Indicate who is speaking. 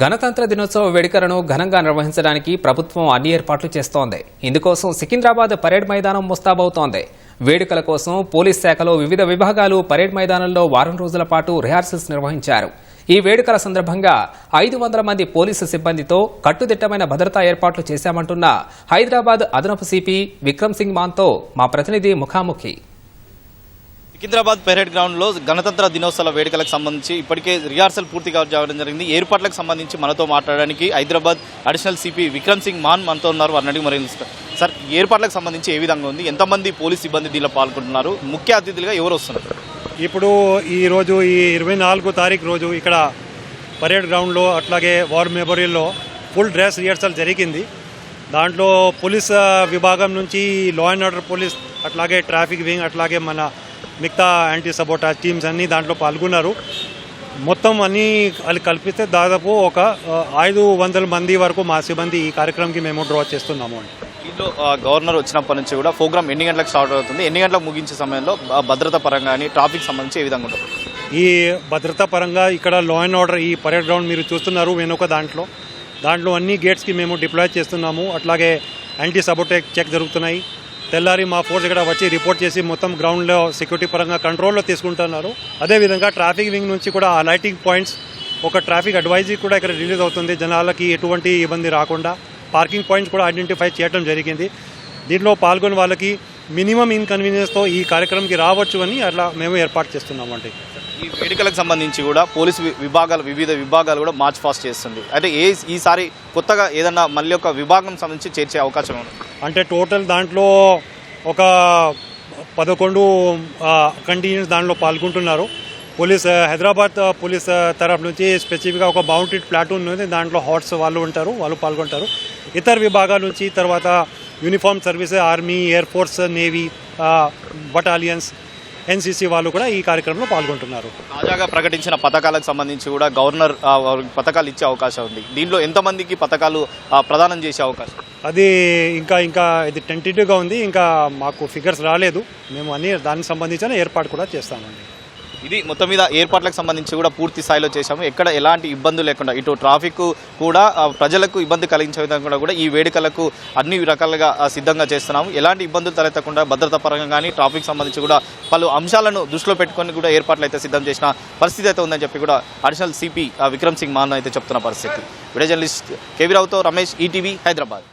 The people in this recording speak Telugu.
Speaker 1: గణతంత్ర దినోత్సవ వేడుకలను ఘనంగా నిర్వహించడానికి ప్రభుత్వం అన్ని ఏర్పాట్లు చేస్తోంది. ఇందుకోసం సికింద్రాబాద్ పరేడ్ మైదానం ముస్తాబవుతోంది. వేడుకల కోసం పోలీస్ శాఖలో వివిధ విభాగాలు పరేడ్ మైదానంలో వారం రోజుల పాటు రిహార్సల్స్ నిర్వహించారు. ఈ వేడుకల సందర్భంగా ఐదు వందల మంది పోలీసు సిబ్బందితో కట్టుదిట్టమైన భద్రతా ఏర్పాట్లు చేశామంటున్న హైదరాబాద్ అదనపు సిపి విక్రమ్ సింగ్ మాన్తో మా ప్రతినిధి ముఖాముఖి.
Speaker 2: సికింద్రాబాద్ పెరేడ్ గ్రౌండ్లో గణతంత్ర దినోత్సవ వేడుకలకు సంబంధించి ఇప్పటికే రిహార్సల్ పూర్తిగా జరగడం జరిగింది. ఏర్పాట్లకు సంబంధించి మనతో మాట్లాడడానికి హైదరాబాద్ అడిషనల్ సిపి విక్రమ్ సింగ్ మాన్ మనతో ఉన్నారు. వారిని అడిగి మరి సార్ ఏర్పాట్లకు సంబంధించి ఏ విధంగా ఉంది? ఎంతమంది పోలీస్ సిబ్బంది దీనిలో పాల్గొంటున్నారు? ముఖ్య అతిథులుగా ఎవరు వస్తున్నారు?
Speaker 3: ఇప్పుడు ఈ రోజు ఈ ఇరవై నాలుగో తారీఖు రోజు ఇక్కడ పరేడ్ గ్రౌండ్లో అట్లాగే వార్ మెమోరియల్లో ఫుల్ డ్రెస్ రిహార్సల్ జరిగింది. దాంట్లో పోలీస్ విభాగం నుంచి లా అండ్ ఆర్డర్ పోలీస్ అట్లాగే ట్రాఫిక్ వింగ్ అట్లాగే మన మిగతా యాంటీ సపోర్టా టీమ్స్ అన్నీ దాంట్లో పాల్గొన్నారు. మొత్తం అన్నీ అది కల్పిస్తే దాదాపు ఒక ఐదు వందల మంది వరకు మా సిబ్బంది ఈ కార్యక్రమంకి మేము డ్రా చేస్తున్నాము అండి.
Speaker 2: దీంట్లో గవర్నర్ వచ్చినప్పటి నుంచి కూడా ప్రోగ్రామ్ ఎన్ని గంటలకు స్టార్ట్ అవుతుంది ఎన్ని గంటలకు ముగించే సమయంలో భద్రత పరంగా కానీ ట్రాఫిక్ సంబంధించి ఏ విధంగా ఉంటుంది?
Speaker 3: ఈ భద్రతా పరంగా ఇక్కడ లా అండ్ ఆర్డర్ ఈ పరేడ్ గ్రౌండ్ మీరు చూస్తున్నారు వెనుక దాంట్లో. దాంట్లో అన్ని గేట్స్కి మేము డిప్లాయ్ చేస్తున్నాము. అట్లాగే యాంటీ సబోటేక్ చెక్ జరుగుతున్నాయి. తెల్లారి మా ఫోర్స్ ఇక్కడ వచ్చి రిపోర్ట్ చేసి మొత్తం గ్రౌండ్లో సెక్యూరిటీ పరంగా కంట్రోల్లో తీసుకుంటున్నారు. అదేవిధంగా ట్రాఫిక్ వింగ్ నుంచి కూడా ఆ లైటింగ్ పాయింట్స్ ఒక ట్రాఫిక్ అడ్వైజరీ కూడా ఇక్కడ రిలీజ్ అవుతుంది. జనాలకి ఎటువంటి ఇబ్బంది రాకుండా పార్కింగ్ పాయింట్స్ కూడా ఐడెంటిఫై చేయడం జరిగింది. దీంట్లో పాల్గొని వాళ్ళకి మినిమం ఇన్కన్వీనియన్స్తో ఈ కార్యక్రమంకి రావచ్చు అని అట్లా మేము ఏర్పాటు చేస్తున్నాము అండి
Speaker 2: ఈ వేడుకలకు సంబంధించి కూడా పోలీసు విభాగాలు వివిధ విభాగాలు కూడా మార్చ్ ఫాస్ట్ చేస్తుంది. అంటే ఏ ఈసారి కొత్తగా ఏదన్నా మళ్ళీ ఒక విభాగం సంబంధించి చేర్చే అవకాశం ఉంది?
Speaker 3: అంటే టోటల్ దాంట్లో ఒక పదకొండు కంటిన్యూస్ దాంట్లో పాల్గొంటున్నారు. పోలీస్ హైదరాబాద్ పోలీస్ తరఫు నుంచి స్పెసిఫిక్గా ఒక బౌంటెడ్ ప్లాటూన్ ఉంది. దాంట్లో హాట్స్ వాళ్ళు ఉంటారు వాళ్ళు పాల్గొంటారు. ఇతర విభాగాల నుంచి తర్వాత uniform service army air force navy battalions NCC వాళ్ళు కూడా ఈ కార్యక్రమంలో పాల్గొంటున్నారు.
Speaker 2: తాజాగా ప్రకటించిన పథకాలకు సంబంధించి కూడా గవర్నర్ పథకాలు ఇచ్చే అవకాశం ఉంది. దీంట్లో ఎంతమందికి పథకాలు ప్రదానం చేసే అవకాశం?
Speaker 3: అది ఇంకా ఇంకా ఇది టెంటేటివ్గా ఉంది. ఇంకా మాకు ఫిగర్స్ రాలేదు. మేము అన్ని దానికి సంబంధించిన ఏర్పాటు కూడా చేస్తామండి.
Speaker 2: ఇది మొత్తం మీద ఏర్పాట్లకు సంబంధించి కూడా పూర్తి స్థాయిలో చేశాము. ఎక్కడ ఎలాంటి ఇబ్బందులు లేకుండా ఇటు ట్రాఫిక్ కూడా ప్రజలకు ఇబ్బంది కలిగించే విధంగా కూడా ఈ వేడుకలకు అన్ని రకాలుగా సిద్ధంగా చేస్తున్నాము. ఎలాంటి ఇబ్బందులు తలెత్తకుండా భద్రతా పరంగా కానీ ట్రాఫిక్ సంబంధించి కూడా పలు అంశాలను దృష్టిలో పెట్టుకొని కూడా ఏర్పాట్లు అయితే సిద్ధం చేసిన పరిస్థితి అయితే ఉందని చెప్పి కూడా అడిషనల్ సిపి విక్రమ్ సింగ్ మాన్ అయితే చెప్తున్న పరిస్థితి. వీడియో జర్నలిస్ట్ కేవీ రావుతో రమేష్ ఈటీవీ హైదరాబాద్.